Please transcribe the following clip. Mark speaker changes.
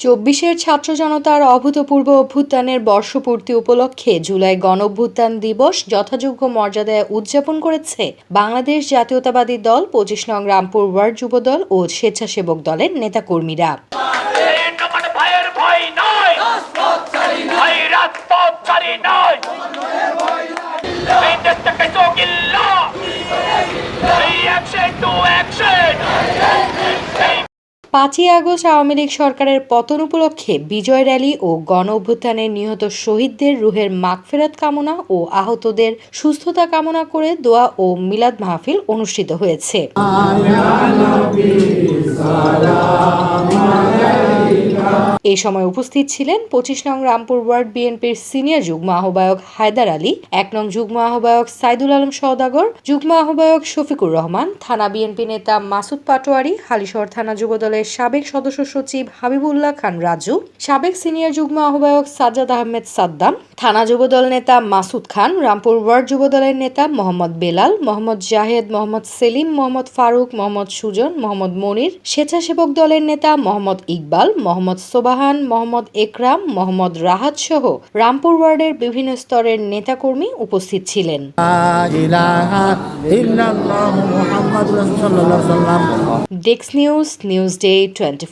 Speaker 1: চব্বিশের ছাত্র জনতার অভূতপূর্ব অভ্যুত্থানের বর্ষপূর্তি উপলক্ষে জুলাই গণ অভ্যুত্থান দিবস যথাযোগ্য মর্যাদায় উদযাপন করেছে বাংলাদেশ জাতীয়তাবাদী দল পঁচিশ নং রামপুর ওয়ার্ড যুবদল ও স্বেচ্ছাসেবক দলের নেতাকর্মীরা।
Speaker 2: এই আমার ভাইয়ের
Speaker 1: পাঁচই আগস্ট আওয়ামী লীগ সরকারের পতন উপলক্ষে বিজয় র্যালি ও গণ অভ্যুত্থানে নিহত শহীদদের রুহের মাগফেরাত কামনা ও আহতদের সুস্থতা কামনা করে দোয়া ও মিলাদ মাহফিল অনুষ্ঠিত হয়েছে। এই সময় উপস্থিত ছিলেন পঁচিশ নং রামপুর ওয়ার্ড বিএনপির সিনিয়র যুগ্ম আহ্বায়ক হায়দার আলী, এক নং যুগ্ম আহ্বায়ক সাইদুল আলম সওদাগর, যুগ্ম আহ্বায়ক শফিকুর রহমান, থানা বিএনপি নেতা মাসুদ পাটোয়ারি, হালিশহর থানা যুবদলের সাবেক সদস্য সচিব হাবিবুল্লাহ খান রাজু, সাবেক সিনিয়র যুগ্ম আহ্বায়ক সাজ্জাদ আহমেদ সাদ্দাম, থানা যুবদল নেতা মাসুদ খান, রামপুর ওয়ার্ড যুবদলের নেতা মোহাম্মদ বেলাল, মোহাম্মদ জাহেদ, মোহাম্মদ সেলিম, মোহাম্মদ ফারুক, মোহাম্মদ সুজন, মোহাম্মদ মনির, স্বেচ্ছাসেবক দলের নেতা মোহাম্মদ ইকবাল, মোহাম্মদ ওয়াহান মোহাম্মদ একরাম মোহাম্মদ রাহাত সহ রামপুর ওয়ার্ডের বিভিন্ন স্তরের নেতাকর্মী উপস্থিত ছিলেন। ডেক্স নিউজ নিউজ ডে টোয়েন্টি